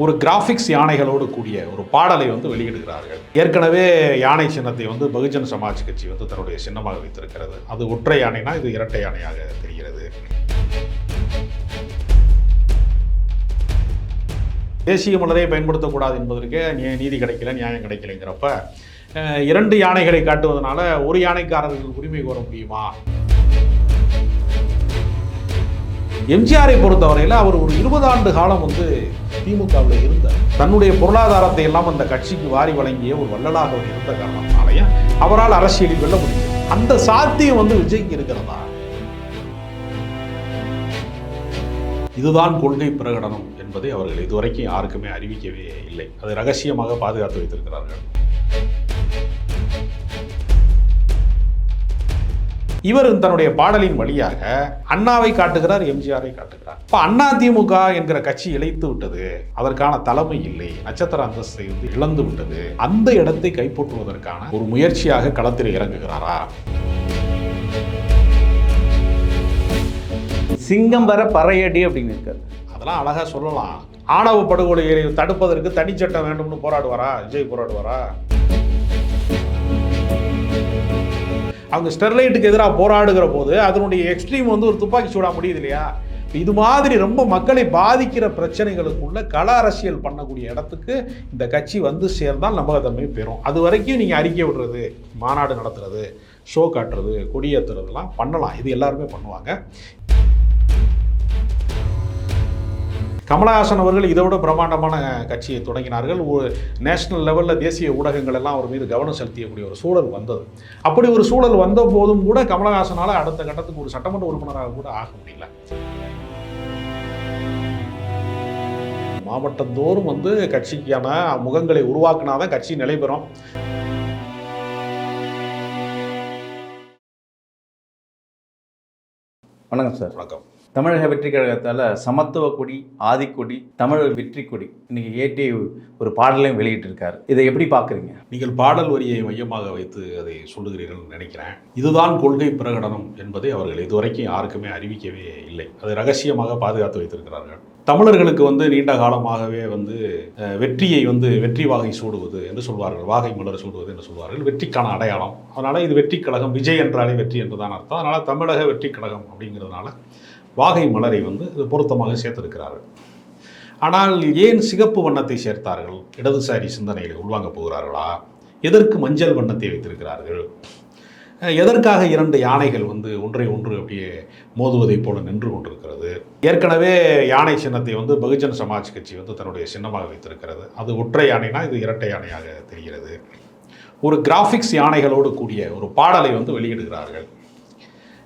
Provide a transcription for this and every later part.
ஒரு கிராஃபிக்ஸ் யானைகளோடு கூடிய ஒரு பாடலை வந்து வெளியிடுகிறார்கள். ஏற்கனவே யானை சின்னத்தை வந்து பகுஜன் சமாஜ் கட்சி வந்து தன்னுடைய சின்னமாக வைத்திருக்கிறது. அது ஒற்றை யானைனா இது இரட்டை யானையாக தெரிகிறது. தேசிய மலரை பயன்படுத்தக்கூடாது என்பதற்கு நீ- நீதி கிடைக்கல நியாயம் கிடைக்கலைங்கிறப்ப இரண்டு யானைகளை காட்டுவதனால ஒரு யானைக்காரர்களுக்கு உரிமை கோர முடியுமா? எம்ஜிஆரை பொறுத்தவரையில் அவர் ஒரு இருபது ஆண்டு காலம் வந்து திமுகவில் இருந்தார். தன்னுடைய பொருளாதாரத்தை எல்லாம் அந்த கட்சிக்கு வாரி வழங்கிய ஒரு வள்ளலாக அவர் இருந்த காரணத்தினாலேயே அவரால் அரசியலில் வெல்ல முடியும் அந்த சாத்தியம் வந்து விஜய்க்கு இருக்கிறதா? இதுதான் கொள்கை பிரகடனம் என்பதை அவர்கள் இதுவரைக்கும் யாருக்குமே அறிவிக்கவே இல்லை. அதை ரகசியமாக பாதுகாத்து வைத்திருக்கிறார்கள். இவர் தன்னுடைய பாடலின் வழியாக அண்ணாவை காட்டுகிறார் எம்ஜிஆரை காட்டுகிறார். இப்ப அண்ணா திமுக என்கிற கட்சி இழைத்து விட்டது. அதற்கான தலைமை இல்லை. நட்சத்திர அந்தஸ்தை வந்து இழந்து விட்டது. அந்த இடத்தை கைப்பற்றுவதற்கான ஒரு முயற்சியாக களத்தில் இறங்குகிறாரா? சிங்கம் வர பறையடி அப்படின்னு இருக்காரு. அதெல்லாம் அழகா சொல்லலாம். ஆணவ படுகொலைகளை தடுப்பதற்கு தனிச்சட்டம் வேண்டும்னு போராடுவாரா? விஜய் போராடுவாரா? அவங்க ஸ்டெர்லைட்டுக்கு எதிராக போராடுகிற போது அதனுடைய எக்ஸ்ட்ரீம் வந்து ஒரு துப்பாக்கி சூடா முடியுது இல்லையா? இது மாதிரி ரொம்ப மக்களை பாதிக்கிற பிரச்சனைகளுக்குள்ள கள அரசியல் பண்ணக்கூடிய இடத்துக்கு இந்த கட்சி வந்து சேர்ந்தால் நம்பகத்தன்மை பெறும். அது வரைக்கும் நீங்கள் அறிக்கை விடுறது மாநாடு நடத்துறது ஷோ காட்டுறது கொடியேற்றுறதுலாம் பண்ணலாம். இது எல்லாருமே பண்ணுவாங்க. கமலஹாசன் அவர்கள் இதை விட பிரம்மாண்டமான கட்சியை தொடங்கினார்கள். ஒரு நேஷனல் லெவலில் தேசிய ஊடகங்கள் எல்லாம் அவர் மீது கவனம் செலுத்தியக்கூடிய ஒரு சூழல் வந்தது. அப்படி ஒரு சூழல் வந்த போதும் கூட கமலஹாசனால் அடுத்த கட்டத்துக்கு ஒரு சட்டமன்ற உறுப்பினராக கூட ஆக முடியல. மாவட்டந்தோறும் வந்து கட்சிக்கான முகங்களை உருவாக்குனாதான் கட்சி நிலை பெறும். வணக்கம் சார். வணக்கம். தமிழக வெற்றி கழகத்தால் சமத்துவ கொடி ஆதிக்கொடி தமிழ் வெற்றி கொடி இன்னைக்கு ஏற்றி ஒரு பாடலையும் வெளியிட்டிருக்காரு. இதை எப்படி பார்க்குறீங்க? நீங்கள் பாடல் வரியை மையமாக வைத்து அதை சொல்லுகிறீர்கள் நினைக்கிறேன். இதுதான் கொள்கை பிரகடனம் என்பதை அவர்கள் இதுவரைக்கும் யாருக்குமே அறிவிக்கவே இல்லை. அதை ரகசியமாக பாதுகாத்து வைத்திருக்கிறார்கள். தமிழர்களுக்கு வந்து நீண்ட காலமாகவே வந்து வெற்றியை வந்து வெற்றி வாகை சூடுவது என்று சொல்வார்கள். வாகை மலர் சூடுவது என்று சொல்வார்கள். வெற்றிக்கான அடையாளம். அதனால் இது வெற்றி கழகம் விஜய் என்றாலே வெற்றி என்றுதான் அர்த்தம். அதனால் தமிழக வெற்றி கழகம் அப்படிங்கிறதுனால வாகை மலரை வந்து இது பொருத்தமாக சேர்த்திருக்கிறார்கள். ஆனால் ஏன் சிகப்பு வண்ணத்தை சேர்த்தார்கள்? இடதுசாரி சிந்தனைகளை உள்வாங்க போகிறார்களா? எதற்கு மஞ்சள் வண்ணத்தை வைத்திருக்கிறார்கள்? எதற்காக இரண்டு யானைகள் வந்து ஒன்றை ஒன்று அப்படியே மோதுவதைப் போல நின்று கொண்டிருக்கிறது? ஏற்கனவே யானை சின்னத்தை வந்து பகுஜன் சமாஜ் கட்சி வந்து தன்னுடைய சின்னமாக வைத்திருக்கிறது. அது ஒற்றை யானைனா இது இரட்டை யானையாக தெரிகிறது. ஒரு கிராஃபிக்ஸ் யானைகளோடு கூடிய ஒரு பாடலை வந்து வெளியிடுகிறார்கள்.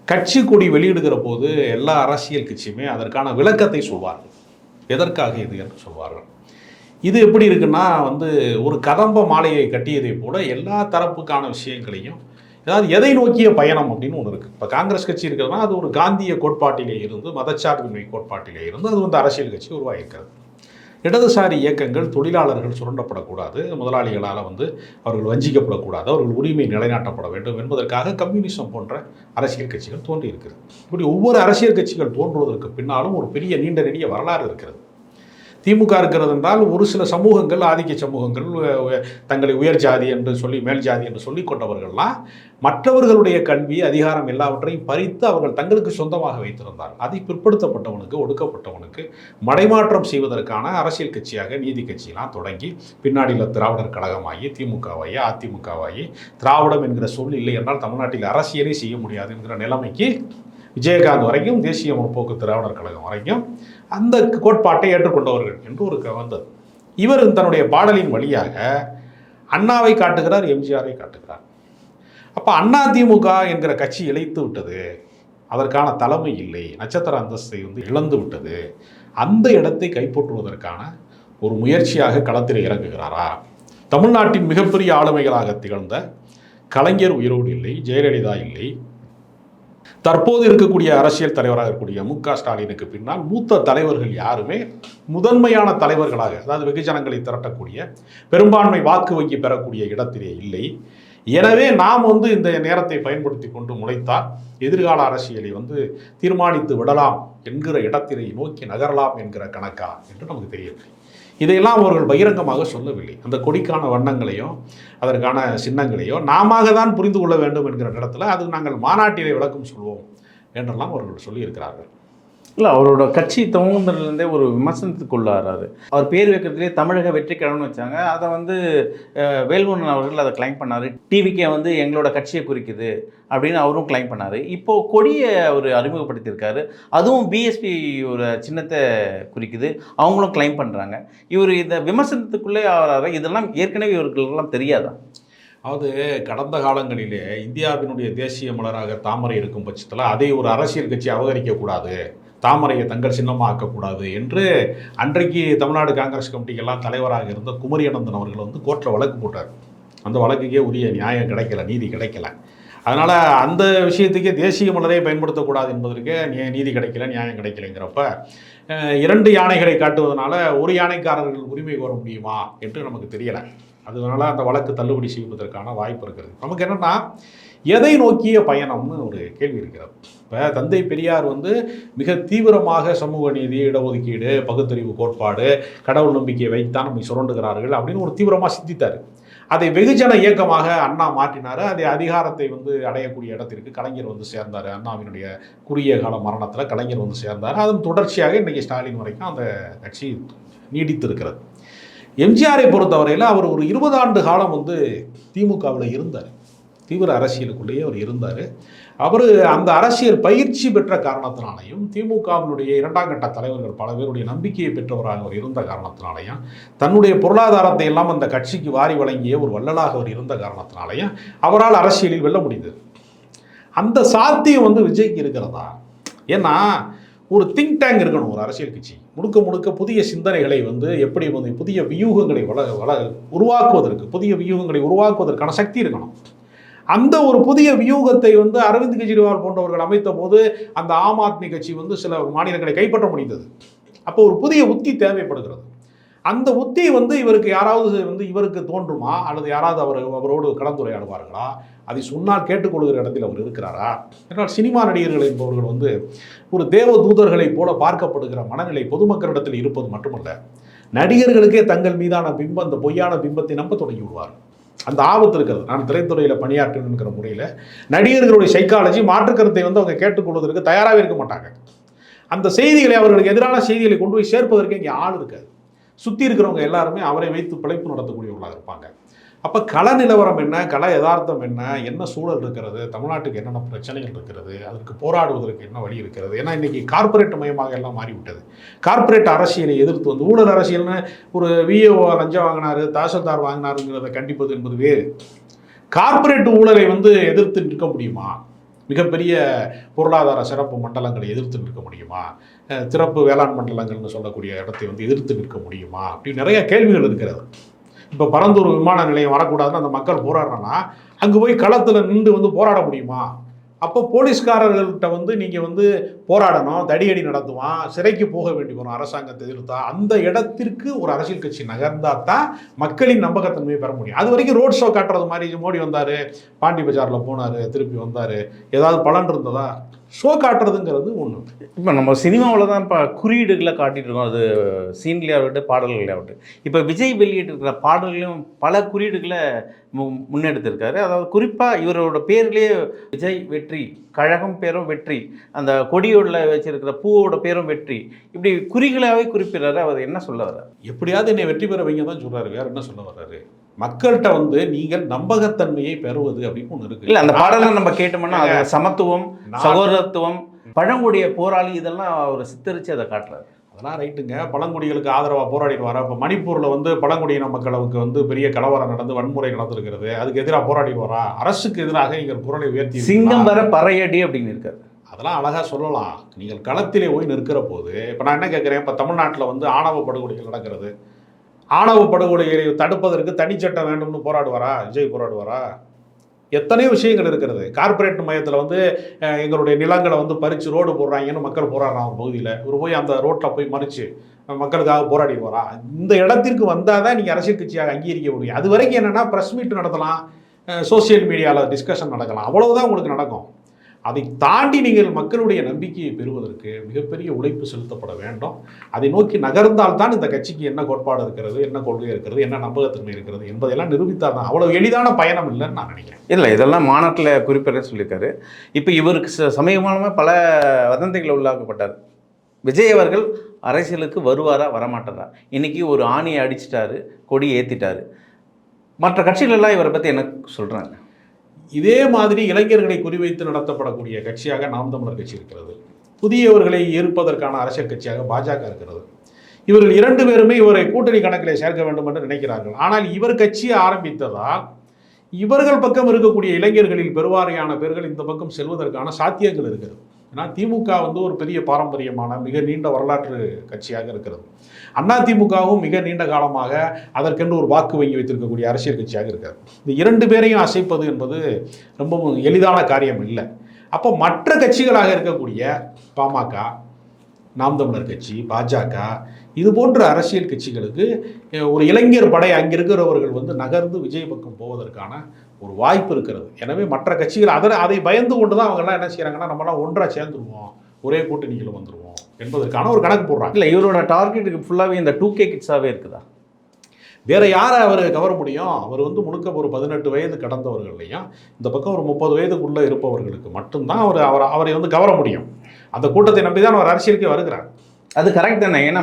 கட்சி கொடி வெளியிடுகிற போது எல்லா அரசியல் கட்சியுமே அதற்கான விளக்கத்தை சொல்வார்கள். எதற்காக இது என்று சொல்வார்கள். இது எப்படி இருக்குன்னா வந்து ஒரு கதம்ப மாலையை கட்டியதை போல எல்லா தரப்புக்கான விஷயங்களையும் ஏதாவது எதை நோக்கிய பயணம் அப்படின்னு ஒன்று இருக்குது இப்போ காங்கிரஸ் கட்சி இருக்கிறதுனா அது ஒரு காந்திய கோட்பாட்டிலே இருந்து மதச்சார்பின்மை கோட்பாட்டிலே இருந்து அது வந்து அரசியல் கட்சி உருவாகியிருக்கிறது. இடதுசாரி இயக்கங்கள் தொழிலாளர்கள் சுரண்டப்படக்கூடாது. முதலாளிகளால் வந்து அவர்கள் வஞ்சிக்கப்படக்கூடாது. அவர்கள் உரிமை நிலைநாட்டப்பட வேண்டும் என்பதற்காக கம்யூனிசம் போன்ற அரசியல் கட்சிகள் தோன்றியிருக்கிறது. இப்படி ஒவ்வொரு அரசியல் கட்சிகள் தோன்றுவதற்கு பின்னாலும் ஒரு பெரிய நீண்ட நெடிய வரலாறு இருக்கிறது. திமுக இருக்கிறது என்றால் ஒரு சில சமூகங்கள் ஆதிக்க சமூகங்கள் தங்களை உயர் ஜாதி என்று சொல்லி மேல் ஜாதி என்று சொல்லிக் கொண்டவர்கள்லாம் மற்றவர்களுடைய கல்வி அதிகாரம் எல்லாவற்றையும் பறித்து அவர்கள் தங்களுக்கு சொந்தமாக வைத்திருந்தார்கள் அதை பிற்படுத்தப்பட்டவனுக்கு ஒடுக்கப்பட்டவனுக்கு மடைமாற்றம் செய்வதற்கான அரசியல் கட்சியாக நீதி கட்சியெல்லாம் தொடங்கி பின்னாடியில் திராவிடர் கழகமாகி திமுகவாகி அதிமுகவாகி திராவிடம் என்கிற சொல் இல்லை என்றால் தமிழ்நாட்டில் அரசியலே செய்ய முடியாது என்கிற நிலைமைக்கு விஜயகாந்த் வரைக்கும் தேசிய முற்போக்கு திராவிடர் கழகம் வரைக்கும் அந்த கோட்பாட்டை ஏற்றுக்கொண்டவர்கள் என்று ஒரு வந்தது இவர் தன்னுடைய பாடலின் வழியாக அண்ணாவை காட்டுகிறார் எம்ஜிஆரை காட்டுகிறார். அப்போ அண்ணா திமுக என்கிற கட்சி இழைத்து விட்டது. அதற்கான தலைமை இல்லை. நட்சத்திர அந்தஸ்தை வந்து இழந்து விட்டது. அந்த இடத்தை கைப்பற்றுவதற்கான ஒரு முயற்சியாக களத்தில் இறங்குகிறாரா? தமிழ்நாட்டின் மிகப்பெரிய ஆளுமைகளாக திகழ்ந்த கலைஞர் உயிரோடு இல்லை ஜெயலலிதா இல்லை. தற்போது இருக்கக்கூடிய அரசியல் தலைவராக இருக்கக்கூடிய மு க ஸ்டாலினுக்கு பின்னால் மூத்த தலைவர்கள் யாருமே முதன்மையான தலைவர்களாக அதாவது வெகுஜனங்களை திரட்டக்கூடிய பெரும்பான்மை வாக்கு வங்கி பெறக்கூடிய இடத்திலே இல்லை. எனவே நாம் வந்து இந்த நேரத்தை பயன்படுத்தி கொண்டு முளைத்தால் எதிர்கால அரசியலை வந்து தீர்மானித்து விடலாம் என்கிற இடத்தினை நோக்கி நகரலாம் என்கிற கணக்கா என்று நமக்கு தெரியவில்லை. இதையெல்லாம் அவர்கள் பகிரங்கமாக சொல்லவில்லை. அந்த கொடிக்கான வண்ணங்களையும் அதற்கான சின்னங்களையோ நாம தான் புரிந்து கொள்ள வேண்டும் என்கிற இடத்துல அது நாங்கள் மாநாட்டிலே விளக்கம் சொல்வோம் என்றெல்லாம் அவர்கள் சொல்லியிருக்கிறார்கள். இல்லை அவரோட கட்சி துவங்குறதுலேருந்தே ஒரு விமர்சனத்துக்குள்ளாராரு அவர் பேர் வைக்கிறதுலேயே தமிழக வெற்றி வச்சாங்க. அதை வந்து வேல்முருகன் அவர்கள் அதை கிளைம் பண்ணார். டிவிக்கே வந்து எங்களோட கட்சியை குறிக்குது அப்படின்னு அவரும் கிளைம் பண்ணார். இப்போது கொடியை அவர் அறிமுகப்படுத்தியிருக்காரு. அதுவும் பிஎஸ்பி ஒரு சின்னத்தை குறிக்குது. அவங்களும் கிளைம் பண்ணுறாங்க இவர் இந்த விமர்சனத்துக்குள்ளே ஆகிறாரு இதெல்லாம் ஏற்கனவே இவர்களுக்கெல்லாம் தெரியாதா? அதாவது கடந்த காலங்களிலே இந்தியாவினுடைய தேசிய மலராக தாமரை இருக்கும் பட்சத்தில் அதை ஒரு அரசியல் கட்சி அவகரிக்கக்கூடாது தாமரையை தங்கள் சின்னமாக ஆக்கக்கூடாது என்று அன்றைக்கு தமிழ்நாடு காங்கிரஸ் கமிட்டிக்கெல்லாம் தலைவராக இருந்த குமரி அனந்தன் அவர்கள் வந்து கோர்ட்டில் வழக்கு போட்டார். அந்த வழக்குக்கே உரிய நியாயம் கிடைக்கல நீதி கிடைக்கல. அதனால் அந்த விஷயத்துக்கே தேசிய மலரை பயன்படுத்தக்கூடாது என்பதற்கு நீ- நீதி கிடைக்கல நியாயம் கிடைக்கலைங்கிறப்ப இரண்டு யானைகளை காட்டுவதனால ஒரு யானைக்காரர்கள் உரிமை கோர முடியுமா என்று நமக்கு தெரியலை. அதனால் அந்த வழக்கு தள்ளுபடி செய்வதற்கான வாய்ப்பு இருக்கிறது. நமக்கு என்னென்னா எதை நோக்கிய பயணம்னு ஒரு கேள்வி இருக்கிறது. இப்போ தந்தை பெரியார் வந்து மிக தீவிரமாக சமூக நீதி இடஒதுக்கீடு பகுத்தறிவு கோட்பாடு கடவுள் நம்பிக்கையை வைத்தான் நம்மை சுரண்டுகிறார்கள் அப்படின்னு ஒரு தீவிரமாக சிந்தித்தார். அதை வெகுஜன இயக்கமாக அண்ணா மாற்றினார். அதை அதிகாரத்தை வந்து அடையக்கூடிய இடத்திற்கு கலைஞர் வந்து சேர்ந்தார். அண்ணாவினுடைய குறுகிய கால மரணத்தில் கலைஞர் வந்து சேர்ந்தார். அதன் தொடர்ச்சியாக இன்றைக்கி ஸ்டாலின் வரைக்கும் அந்த கட்சி நீடித்திருக்கிறது. எம்ஜிஆரை பொறுத்தவரையில் அவர் ஒரு இருபது ஆண்டு காலம் வந்து திமுகவில் இருந்தார். தீவிர அரசியலுக்குள்ளேயே அவர் இருந்தார். அவர் அந்த அரசியல் பயிற்சி பெற்ற காரணத்தினாலையும் திமுகவினுடைய இரண்டாம் கட்ட தலைவர்கள் பல பேருடைய நம்பிக்கையை பெற்றவராக அவர் இருந்த காரணத்தினாலையும் தன்னுடைய பொருளாதாரத்தை எல்லாம் அந்த கட்சிக்கு வாரி வழங்கிய ஒரு வள்ளலாக அவர் இருந்த காரணத்தினாலையும் அவரால் அரசியலில் வெல்ல முடிந்தது. அந்த சாத்தியம் வந்து விஜய்க்கு இருக்கிறதா? ஏன்னா ஒரு திங்க் டேங்க் இருக்கணும் ஒரு அரசியல் கட்சி. முழுக்க முழுக்க புதிய சிந்தனைகளை வந்து எப்படி வந்து புதிய வியூகங்களை வள வள உருவாக்குவதற்கு புதிய வியூகங்களை உருவாக்குவதற்கான சக்தி இருக்கணும். அந்த ஒரு புதிய வியூகத்தை வந்து அரவிந்த் கெஜ்ரிவால் போன்றவர்கள் அமைத்த போது அந்த ஆம் ஆத்மி கட்சி வந்து சில மாநிலங்களை கைப்பற்ற முடிந்தது. அப்போ ஒரு புதிய உத்தி தேவைப்படுகிறது. அந்த உத்தி வந்து இவருக்கு யாராவது வந்து இவருக்கு தோன்றுமா? அல்லது யாராவது அவர் அவரோடு கலந்துரையாடுவார்களா? அதை சொன்னால் கேட்டுக்கொள்கிற இடத்தில் அவர் இருக்கிறாரா? என்றால் சினிமா நடிகர்கள் என்பவர்கள் வந்து ஒரு தேவ தூதர்களைப் போல பார்க்கப்படுகிற மனநிலை பொதுமக்களிடத்தில் இருப்பது மட்டுமல்ல நடிகர்களுக்கே தங்கள் மீதான பிம்பம் அந்த பொய்யான பிம்பத்தை நம்ப தொடங்கி விடுவார்கள். அந்த ஆபத்து இருக்கிறது நான் திரைத்துறையில் பணியாற்றணுங்கிற முறையில் நடிகர்களுடைய சைக்காலஜி மாற்றுக்கருத்தை வந்து அவங்க கேட்டுக்கொள்வதற்கு தயாராகவே இருக்க மாட்டாங்க. அந்த செய்திகளை அவர்களுக்கு எதிரான செய்திகளை கொண்டு போய் சேர்ப்பதற்கு இங்கே ஆள் இருக்காது. சுற்றி இருக்கிறவங்க எல்லாருமே அவரை வைத்து பிழைப்பு நடத்தக்கூடியவர்களாக இருப்பாங்க. அப்போ கள நிலவரம் என்ன? கள யதார்த்தம் என்ன? என்ன சூழல் இருக்கிறது? தமிழ்நாட்டுக்கு என்னென்ன பிரச்சனைகள் இருக்கிறது? அதற்கு போராடுவதற்கு என்ன வழி இருக்கிறது? ஏன்னா இன்னைக்கு கார்ப்பரேட் மயமாக எல்லாம் மாறிவிட்டது. கார்ப்பரேட் அரசியலை எதிர்த்து வந்து ஊழல் அரசியல்னு ஒரு விஏஓ லஞ்சம் வாங்கினாரு தாசில்தார் வாங்கினாருங்கிறத கண்டிப்பது என்பது வேறு. கார்ப்பரேட் ஊழலை வந்து எதிர்த்து நிற்க முடியுமா? மிகப்பெரிய பொருளாதார சிறப்பு மண்டலங்களை எதிர்த்து நிற்க முடியுமா? சிறப்பு வேளாண் மண்டலங்கள்னு சொல்லக்கூடிய இடத்தை வந்து எதிர்த்து நிற்க முடியுமா? அப்படின்னு நிறைய கேள்விகள் இருக்கிறது. இப்போ பரந்தூர் விமான நிலையம் வரக்கூடாதுன்னு அந்த மக்கள் போராடுறோன்னா அங்கே போய் களத்தில் நின்று வந்து போராட முடியுமா? அப்போ போலீஸ்காரர்கள்ட்ட வந்து நீங்கள் வந்து போராடணும் தடியடி நடத்துவான் சிறைக்கு போக வேண்டி வரும் அரசாங்கத்தை எதிர்த்தா அந்த இடத்திற்கு ஒரு அரசியல் கட்சி நகர்ந்தா தான் மக்களின் நம்பகத்தன்மையை பெற முடியும். அது வரைக்கும் ரோட் ஷோ காட்டுறது மாதிரி மோடி வந்தார் பாண்டி பஜாரில் போனார் திருப்பி வந்தார் ஏதாவது பலன் இருந்ததா? ஷோ காட்டுறதுங்கிறது ஒன்று இப்போ நம்ம சினிமாவில் தான் இப்போ குறியீடுகளை காட்டிட்டு இருக்கோம். அது சீன்லேயே ஆகட்டும் பாடல்களே ஆகட்டும் இப்போ விஜய் வெளியிட்டிருக்கிற பாடல்களையும் பல குறியீடுகளை மு முன்னெடுத்திருக்காரு. அதாவது குறிப்பாக இவரோட பேர்லேயே விஜய் வெற்றி கழகம் பேரும் வெற்றி அந்த கொடியோட வச்சிருக்கிற பூவோட பேரும் வெற்றி. இப்படி குறிகளாகவே குறிப்பிடுறாரு. அவர் என்ன சொல்ல வர்றாரு? எப்படியாவது என்னை வெற்றி பெற வைங்க தான் சொல்றாரு. வேற என்ன சொல்ல வர்றாரு? மக்கள்கிட்ட வந்து நீங்கள் நம்பகத்தன்மையை பெறுவது அப்படின்னு ஒன்று இருக்கு. இல்லை அந்த பாடலை நம்ம கேட்டோம்னா சமத்துவம் சகோதரத்துவம் பழங்குடிய போராளி இதெல்லாம் அவர் சித்தரித்து அதை காட்டுறாரு. அதெல்லாம் ரைட்டுங்க பழங்குடிகளுக்கு ஆதரவாக போராடிட்டு வர இப்போ மணிப்பூரில் வந்து பழங்குடியின மக்களுக்கு வந்து பெரிய கலவரம் நடந்து வன்முறை நடந்திருக்கிறது. அதுக்கு எதிராக போராடி வரா அரசுக்கு எதிராக நீங்கள் குரலை உயர்த்தி சிங்கம் வர பறையடி அப்படின்னு இருக்காரு. அதெல்லாம் அழகாக சொல்லலாம். நீங்கள் களத்திலே போய் நிற்கிற போது இப்போ நான் என்ன கேட்குறேன் இப்போ தமிழ்நாட்டில் வந்து ஆணவ படுகொலைகள் நடக்கிறது. ஆணவ படுகொலைகளை தடுப்பதற்கு தனிச்சட்டம் வேண்டும்னு போராடுவாரா? விஜய் போராடுவாரா? எத்தனையோ விஷயங்கள் இருக்கிறது. கார்ப்பரேட் மையத்தில் வந்து எங்களுடைய நிலங்களை வந்து பறித்து ரோடு போடுறாங்கன்னு மக்கள் போராடுறாங்க ஒரு பகுதியில். ஒரு போய் அந்த ரோட்டில் போய் மறித்து மக்களுக்காக போராடிடுவாரா? இந்த இடத்திற்கு வந்தால் தான் நீங்கள் அரசியல் கட்சியாக அங்கீகரிக்க முடியும். அது வரைக்கும் என்னென்னா ப்ரெஸ் மீட் நடத்தலாம். சோஷியல் மீடியாவில் டிஸ்கஷன் நடக்கலாம். அவ்வளவுதான் உங்களுக்கு நடக்கும். அதை தாண்டி நீங்கள் மக்களுடைய நம்பிக்கையை பெறுவதற்கு மிகப்பெரிய உழைப்பு செலுத்தப்பட வேண்டும். அதை நோக்கி நகர்ந்தால்தான் இந்த கட்சிக்கு என்ன கோட்பாடு இருக்கிறது என்ன கொள்கை இருக்கிறது என்ன நம்பகத்தன்மை இருக்கிறது என்பதெல்லாம் நிரூபித்தால் தான் அவ்வளவு எளிதான பயணம் இல்லைன்னு நான் நினைக்கிறேன். இல்லை இதெல்லாம் மாநாட்டில் குறிப்பிட சொல்லியிருக்காரு. இப்போ இவருக்கு ச- சமீபமாக பல வதந்திகள் உள்ளாக்கப்பட்டார். விஜய் அவர்கள் அரசியலுக்கு வருவாரா வரமாட்டாரா? இன்னைக்கு ஒரு ஆணியை அடிச்சிட்டாரு கொடி ஏற்றிட்டாரு மற்ற கட்சிகளெல்லாம் இவரை பற்றி என்ன சொல்கிறாங்க இதே மாதிரி இளைஞர்களை குறிவைத்து நடத்தப்படக்கூடிய கட்சியாக நாம் தமிழர் கட்சி இருக்கிறது. புதியவர்களை ஈர்ப்பதற்கான அரசியல் கட்சியாக பாஜக இருக்கிறது. இவர்கள் இரண்டு பேருமே இவரை கூட்டணி கணக்கில் சேர்க்க வேண்டும் என்று நினைக்கிறார்கள். ஆனால் இவர் கட்சியை ஆரம்பித்ததால் இவர்கள் பக்கம் இருக்கக்கூடிய இளைஞர்களில் பெருவாரியான பேர்கள் இந்த பக்கம் செல்வதற்கான சாத்தியங்கள் இருக்கிறது. ஏன்னா திமுக வந்து ஒரு பெரிய பாரம்பரியமான மிக நீண்ட வரலாற்று கட்சியாக இருக்கிறது. அண்ணா திமுகவும் மிக நீண்ட காலமாக அதற்கென்று ஒரு வாக்கு வங்கி வைத்திருக்கக்கூடிய அரசியல் கட்சியாக இருக்கிறது. இந்த இரண்டு பேரையும் அசைப்பது என்பது ரொம்பவும் எளிதான காரியம் இல்லை. அப்போ மற்ற கட்சிகளாக இருக்கக்கூடிய பாமக நாம் தமிழர் கட்சி பாஜக இது போன்ற அரசியல் கட்சிகளுக்கு ஒரு இளைஞர் படை அங்கே இருக்கிறவர்கள் வந்து நகர்ந்து விஜய் பக்கம் போவதற்கான ஒரு வாய்ப்பு இருக்கிறது. எனவே மற்ற கட்சிகள் அதை அதை பயந்து கொண்டு தான் அவங்கெல்லாம் என்ன செய்கிறாங்கன்னா நம்மலாம் ஒன்றா சேர்ந்துருவோம். ஒரே கூட்டணியில் வந்துருவோம் என்பதற்கான ஒரு கணக்கு போடுறாங்க. இல்லை இவரோட டார்கெட்டுக்கு ஃபுல்லாகவே இந்த டூ கே கிட்ஸாகவே இருக்குதா? வேற யாரை அவர் கவர முடியும்? அவர் வந்து முழுக்க ஒரு பதினெட்டு வயது கடந்தவர்களையும் இந்த பக்கம் ஒரு முப்பது வயதுக்குள்ளே இருப்பவர்களுக்கு மட்டும்தான் அவர் அவர் அவரை வந்து கவர முடியும். அந்த கூட்டத்தை நம்பி தான் அவர் அரசியலுக்கு வருகிறார். அது கரெக்ட் தானே? ஏன்னா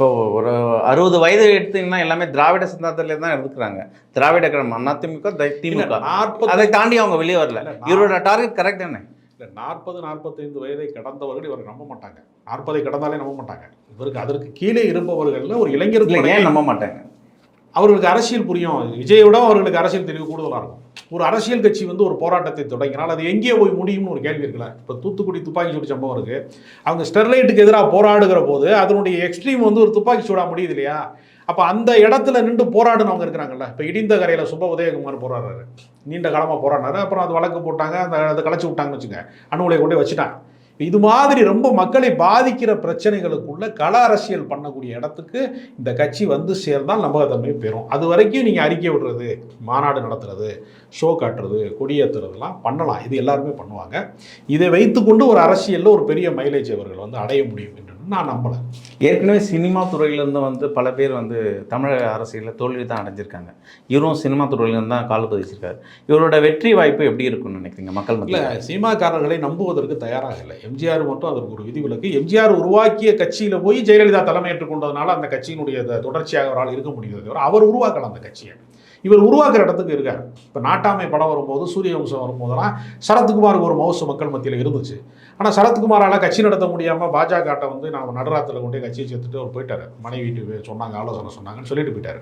இப்போ ஒரு அறுபது வயது எடுத்தீங்கன்னா எல்லாமே திராவிட சித்தாந்தத்திலே தான் இருக்கிறாங்க திராவிட கழகம் அதிமுக திமுக. நாற்பது அதை தாண்டி அவங்க வெளியே வரல. இவரோட டார்கெட் கரெக்ட் தானே? இல்லை நாற்பது நாற்பத்தைந்து வயதை கடந்தவர்கள் இவரை நம்ப மாட்டாங்க. நாற்பதை கடந்தாலே நம்ப மாட்டாங்க. இவருக்கு அதற்கு கீழே இருப்பவர்கள்ல ஒரு இளைஞர் இல்லை படை- ஏன் நம்ப மாட்டாங்க? அவர்களுக்கு அரசியல் புரியும். விஜயை விட அவர்களுக்கு அரசியல் தெரிவு கூடுதலாக இருக்கும். ஒரு அரசியல் கட்சி வந்து ஒரு போராட்டத்தை தொடங்கினால் அது எங்கே போய் முடியும்னு ஒரு கேள்வி இருக்குல்ல. இப்போ தூத்துக்குடி துப்பாக்கி சூடு சம்பவம் இருக்கு. அவங்க ஸ்டெர்லைட்டுக்கு எதிராக போராடுகிற போது அதனுடைய எக்ஸ்ட்ரீம் வந்து ஒரு துப்பாக்கி சூடா முடியுது இல்லையா? அப்போ அந்த இடத்துல நின்று போராடினவங்க இருக்கிறாங்கல்ல. இப்போ இடிந்த கரையில் சுப உதயகுமார் போராடுறாரு. நீண்ட காலமாக போராடினாரு. அப்புறம் அது வழக்கு போட்டாங்க. அந்த அதை கலைச்சி விட்டாங்கன்னு வச்சுங்க அணுகுலையை கொண்டு வச்சுட்டாங்க. இது மாதிரி ரொம்ப மக்களை பாதிக்கிற பிரச்சனைகளுக்குள்ள கள அரசியல் பண்ணக்கூடிய இடத்துக்கு இந்த கட்சி வந்து சேர்ந்தால் நம்பகத்தன்மை பெறும். அது வரைக்கும் நீங்கள் அறிக்கை விடுறது மாநாடு நடத்துறது ஷோ காட்டுறது கொடியேற்றுறதுலாம் பண்ணலாம். இது எல்லாருமே பண்ணுவாங்க. இதை வைத்துக்கொண்டு ஒரு அரசியலில் ஒரு பெரிய மைலேஜ் அவர்கள் வந்து அடைய முடியும் என்று நான் நம்பலை. ஏற்கனவே சினிமா துறையிலேருந்து வந்து பல பேர் வந்து தமிழக அரசியலில் தோல்வி தான் அடைஞ்சிருக்காங்க. இவரும் சினிமா துறையிலேருந்து தான் கால் பதிச்சிருக்காரு. இவரோட வெற்றி வாய்ப்பு எப்படி இருக்கும்னு நினைக்கிறீங்க மக்கள் இல்லை சினிமாக்காரர்களை நம்புவதற்கு தயாராக இல்லை. எம்ஜிஆர் மட்டும் அதற்கு ஒரு விதிவிலக்கு. எம்ஜிஆர் உருவாக்கிய கட்சியில் போய் ஜெயலலிதா தலைமையேற்றுக் கொண்டதுனால அந்த கட்சியினுடைய தொடர்ச்சியாக அவரால் இருக்க முடியுது அவர் உருவாக்கல அந்த கட்சியை. இவர் உருவாக்குற இடத்துக்கு இருக்கார். இப்போ நாட்டாமை படம் வரும்போது சூரிய வம்சம் வரும்போதெல்லாம் சரத்குமாருக்கு ஒரு மவுசு மக்கள் மத்தியில் இருந்துச்சு. ஆனால் சரத்குமாரால் கட்சி நடத்த முடியாமல் பாஜகட்ட வந்து நான் நடுராத்தில் கொண்டே கட்சியை சேர்த்துட்டு அவர் போயிட்டார். மனைவி சொன்னாங்க ஆலோசனை சொன்னாங்கன்னு சொல்லிட்டு போயிட்டார்.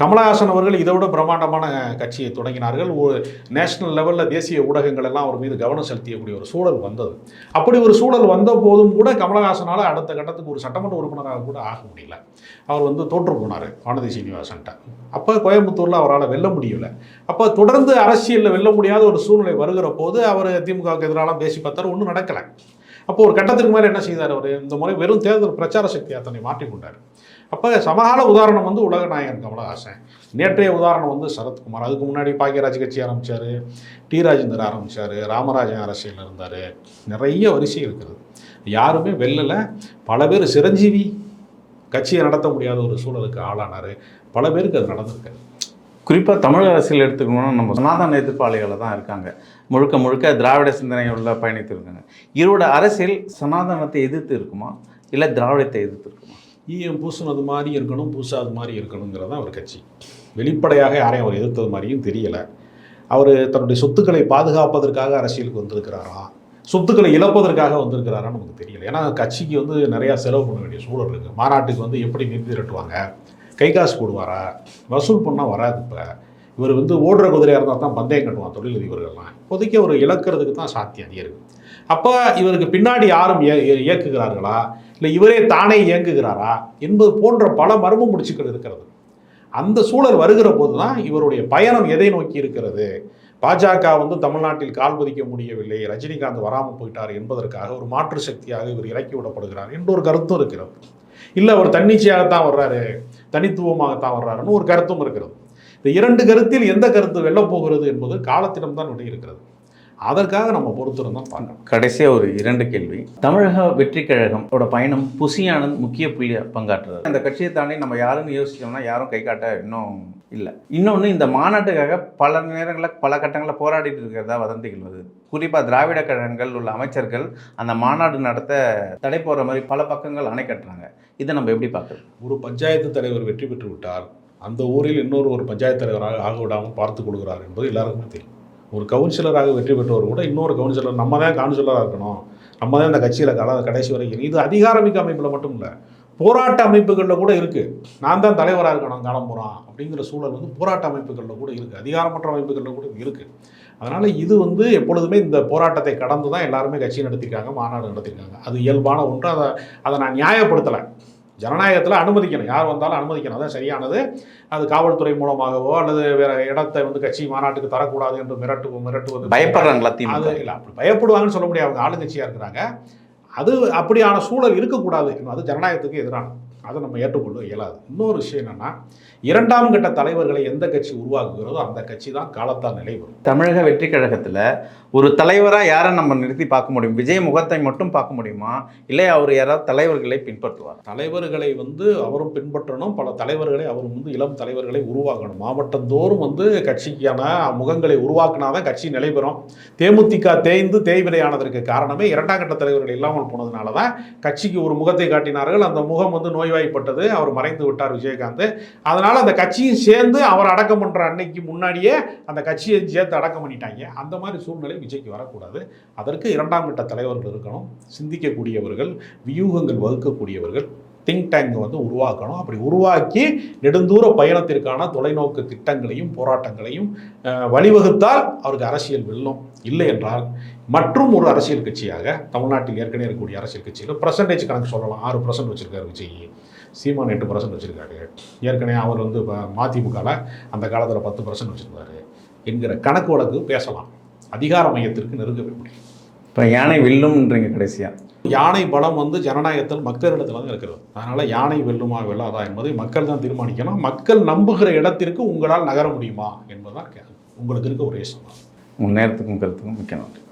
கமலஹாசன் அவர்கள் இதை விட பிரம்மாண்டமான கட்சியை தொடங்கினார்கள். ஒரு நேஷனல் லெவலில் தேசிய ஊடகங்கள் எல்லாம் அவர் மீது கவனம் செலுத்தியக்கூடிய ஒரு சூழல் வந்தது. அப்படி ஒரு சூழல் வந்த போதும் கூட கமலஹாசனால் அடுத்த கட்டத்துக்கு ஒரு சட்டமன்ற உறுப்பினராக கூட ஆக முடியல. அவர் வந்து தோற்று போனார் வானதி சீனிவாசன்ட்ட. அப்போ கோயம்புத்தூரில் அவரால் வெல்ல முடியலை. அப்போ தொடர்ந்து அரசியலில் வெல்ல முடியாத ஒரு சூழ்நிலை வருகிற போது அவர் திமுகவுக்கு எதிராலாம் பேசி பார்த்தார் ஒன்றும் நடக்கலை. அப்போ ஒரு கட்டத்துக்கு மேலே என்ன செய்தார் அவர்? இந்த முறை வெறும் தேர்தல் பிரச்சார சக்தியாக தன்னை மாற்றிக்கொண்டார். அப்போ சமகால உதாரணம் வந்து உலகநாயகன் கமலஹாசன். நேற்றைய உதாரணம் வந்து சரத்குமார். அதுக்கு முன்னாடி பாக்கியராஜ் கட்சி ஆரம்பித்தார் டி ராஜேந்தர் ஆரம்பித்தார் ராமராஜன் அரசியலில் இருந்தார். நிறைய வரிசை இருக்கிறது. யாருமே வெல்லலை. பல பேர் சிரஞ்சீவி கட்சியை நடத்த முடியாத ஒரு சூழலுக்கு ஆளானார். பல பேருக்கு அது நடந்திருக்கு குறிப்பாக தமிழக அரசியல் எடுத்துக்கணும்னா நம்ம சனாதன எதிர்ப்பாளிகளை தான் இருக்காங்க. முழுக்க முழுக்க திராவிட சிந்தனையுள்ள பயணித்து இருக்காங்க இவரோட அரசியல் சனாதனத்தை எதிர்த்து இருக்குமா? இல்லை திராவிடத்தை எதிர்த்து இருக்குமா? ஈயம் பூசினது மாதிரி இருக்கணும் பூசாது மாதிரி இருக்கணுங்கிறது தான் அவர் கட்சி. வெளிப்படையாக யாரையும் அவர் எதிர்த்தது மாதிரியும் தெரியலை. அவர் தன்னுடைய சொத்துக்களை பாதுகாப்பதற்காக அரசியலுக்கு வந்திருக்கிறாரா? சொத்துக்களை இழப்பதற்காக வந்திருக்கிறாரா நமக்கு தெரியல. ஏன்னா கட்சிக்கு வந்து நிறையா செலவு பண்ண வேண்டிய சூழல் இருக்குது மாநாட்டுக்கு வந்து எப்படி நிதி திரட்டுவாங்க? கை காசு போடுவாரா? வசூல் பண்ணால் வராது இப்போ. இவர் வந்து ஓடுற குதிரையாக இருந்தால் தான் பந்தயம் கட்டுவான் தொழிலதிபர்கள்லாம். இப்போதைக்கு அவர் இழக்கிறதுக்கு தான் சாத்தியம் அதிகம் அப்போ இவருக்கு பின்னாடி யாரும் இய- இயக்குகிறார்களா? இல்லை இவரே தானே இயங்குகிறாரா? என்பது போன்ற பல மர்ம முடிச்சுக்கள் இருக்கிறது. அந்த சூழல் வருகிற போது தான் இவருடைய பயணம் எதை நோக்கி இருக்கிறது? பாஜக வந்து தமிழ்நாட்டில் கால் பதிக்க முடியவில்லை. ரஜினிகாந்த் வராமல் போயிட்டார் என்பதற்காக ஒரு மாற்று சக்தியாக இவர் இறக்கி விடப்படுகிறார் என்ற ஒரு கருத்தும் இருக்கிறது. இல்லை அவர் தன்னிச்சையாகத்தான் வர்றாரு. தனித்துவமாகத்தான் வர்றாருன்னு ஒரு கருத்தும் இருக்கிறது. இந்த இரண்டு கருத்தில் எந்த கருத்து வெல்லப் போகிறது என்பது காலத்திடம்தான் விடை இருக்கிறது அதற்காக நம்ம பொறுத்திருந்தோம் பார்க்கணும். கடைசியாக ஒரு இரண்டு கேள்வி. தமிழக வெற்றி கழகத்தோட பயணம் புசியானந்த் முக்கிய புள்ளி பங்காற்றுறது. அந்த கட்சியை தாண்டி நம்ம யாருன்னு யோசிச்சோம்னா யாரும் கை காட்ட இன்னும் இல்லை. இன்னொன்று இந்த மாநாட்டுக்காக பல நேரங்களில் பல கட்டங்களில் போராடிட்டு இருக்கிறதா வதந்திகள் வருது குறிப்பாக திராவிட கழகங்கள் உள்ள அமைச்சர்கள் அந்த மாநாடு நடத்த தடை போடுற மாதிரி பல பக்கங்கள் அணை கட்டுறாங்க. இதை நம்ம எப்படி பார்க்குறது? ஒரு பஞ்சாயத்து தலைவர் வெற்றி பெற்று விட்டார் அந்த ஊரில் இன்னொரு ஒரு பஞ்சாயத்து தலைவராக ஆக விடாமல் பார்த்து கொடுக்குறார் என்பது எல்லாருக்குமே தெரியும். ஒரு கவுன்சிலராக வெற்றி பெற்றவர் கூட இன்னொரு கவுன்சிலர் நம்ம தான் கவுன்சிலராக இருக்கணும். நம்ம தான் இந்த கட்சியில் கல கடைசி வரைக்கும் இது அதிகாரமிக்க அமைப்பில் மட்டும் இல்லை போராட்ட அமைப்புகளில் கூட இருக்குது நான் தான் தலைவராக இருக்கணும் காலம்புறான் அப்படிங்கிற சூழல் வந்து போராட்ட அமைப்புகளில் கூட இருக்குது அதிகாரமற்ற அமைப்புகளில் கூட இருக்குது அதனால் இது வந்து எப்பொழுதுமே இந்த போராட்டத்தை கடந்து தான் எல்லாருமே கட்சி நடத்திருக்காங்க மாநாடு நடத்திருக்காங்க. அது இயல்பான ஒன்று. அதை அதை நான் நியாயப்படுத்தலை. ஜனநாயகத்தில் அனுமதிக்கணும். யார் வந்தாலும் அனுமதிக்கணும். அதான் சரியானது. அது காவல்துறை மூலமாகவோ அல்லது வேற இடத்தை வந்து கட்சி மாநாட்டுக்கு தரக்கூடாது என்று மிரட்டு மிரட்டுவது. பயப்படுறாங்களா அது இல்லை. அப்படி பயப்படுவாங்கன்னு சொல்ல முடியாது. அவங்க ஆளுங்கட்சியாக இருக்கிறாங்க. அது அப்படியான சூழல் இருக்கக்கூடாது. அது ஜனநாயகத்துக்கு எதிரானது. அதை நம்ம ஏற்றுக்கொள்ள இயலாது. இன்னொரு விஷயம் என்னன்னா இரண்டாம் கட்ட தலைவர்களை எந்த கட்சி உருவாக்குகிறதோ அந்த கட்சி தான் காலத்தால் நிலை வரும் தமிழக வெற்றி கழகத்தில் ஒரு தலைவராக யாரை நம்ம நிறுத்தி பார்க்க முடியும்? விஜய் முகத்தை மட்டும் பார்க்க முடியுமா? இல்லை அவர் யாராவது தலைவர்களை பின்பற்றுவார்? தலைவர்களை வந்து அவரும் பின்பற்றணும். பல தலைவர்களை அவர் வந்து இளம் தலைவர்களை உருவாக்கணும். மாவட்டந்தோறும் வந்து கட்சிக்கான முகங்களை உருவாக்கினாதான் கட்சி நிலை பெறும். தேமுதிக தேய்ந்து தேய்விலையானதற்கு காரணமே இரண்டாம் கட்ட தலைவர்கள் இல்லாமல் போனதுனால தான் கட்சிக்கு ஒரு முகத்தை காட்டினார்கள். அந்த முகம் வந்து நோய்வாய்ப்பட்டது அவர் மறைந்து விட்டார் விஜயகாந்த். அதனால் அந்த கட்சியும் சேர்ந்து அவர் அடக்கம் பண்ணுற அன்னைக்கு முன்னாடியே அந்த கட்சியை சேர்த்து அடக்கம் பண்ணிட்டாங்க. அந்த மாதிரி சூழ்நிலை விஜய்க்கு வரக்கூடாது. அதற்கு இரண்டாம் கட்ட தலைவர்கள் இருக்கணும். சிந்திக்கக்கூடியவர்கள் வியூகங்கள் வகுக்கக்கூடியவர்கள் திங்க் டேங்கை வந்து உருவாக்கணும். அப்படி உருவாக்கி நெடுந்தூர பயணத்திற்கான தொலைநோக்கு திட்டங்களையும் போராட்டங்களையும் வழிவகுத்தால் அவருக்கு அரசியல் வெல்லும். இல்லை என்றால் மற்றும் ஒரு அரசியல் கட்சியாக தமிழ்நாட்டில் ஏற்கனவே இருக்கக்கூடிய அரசியல் கட்சியில் பர்சன்டேஜ் கணக்கு சொல்லலாம். ஆறு பர்சன்ட் வச்சுருக்காரு விஜய். சீமான் எட்டு பர்சன்ட் வச்சுருக்காரு. ஏற்கனவே அவர் வந்து இப்போ மதிமுகவில் அந்த காலத்தில் பத்து பர்சன்ட் வச்சிருந்தாரு என்கிற கணக்கு வழக்கு பேசலாம். அதிகார மையத்திற்கு நெருங்கவே முடியும் இப்போ யானை வெல்லும்ன்றீங்க கடைசியாக யானை பலம் வந்து ஜனநாயகத்தில் மக்களிடத்துல தான் இருக்கிறது. அதனால யானை வெல்லுமா வெல்லாதா என்பதை மக்கள் தான் தீர்மானிக்கணும். மக்கள் நம்புகிற இடத்திற்கு உங்களால் நகர முடியுமா என்பதுதான் உங்களுக்கு இருக்க ஒரே சவால். முன்னேறத்துக்கும் கருத்துக்கும் மிக்க நன்றி.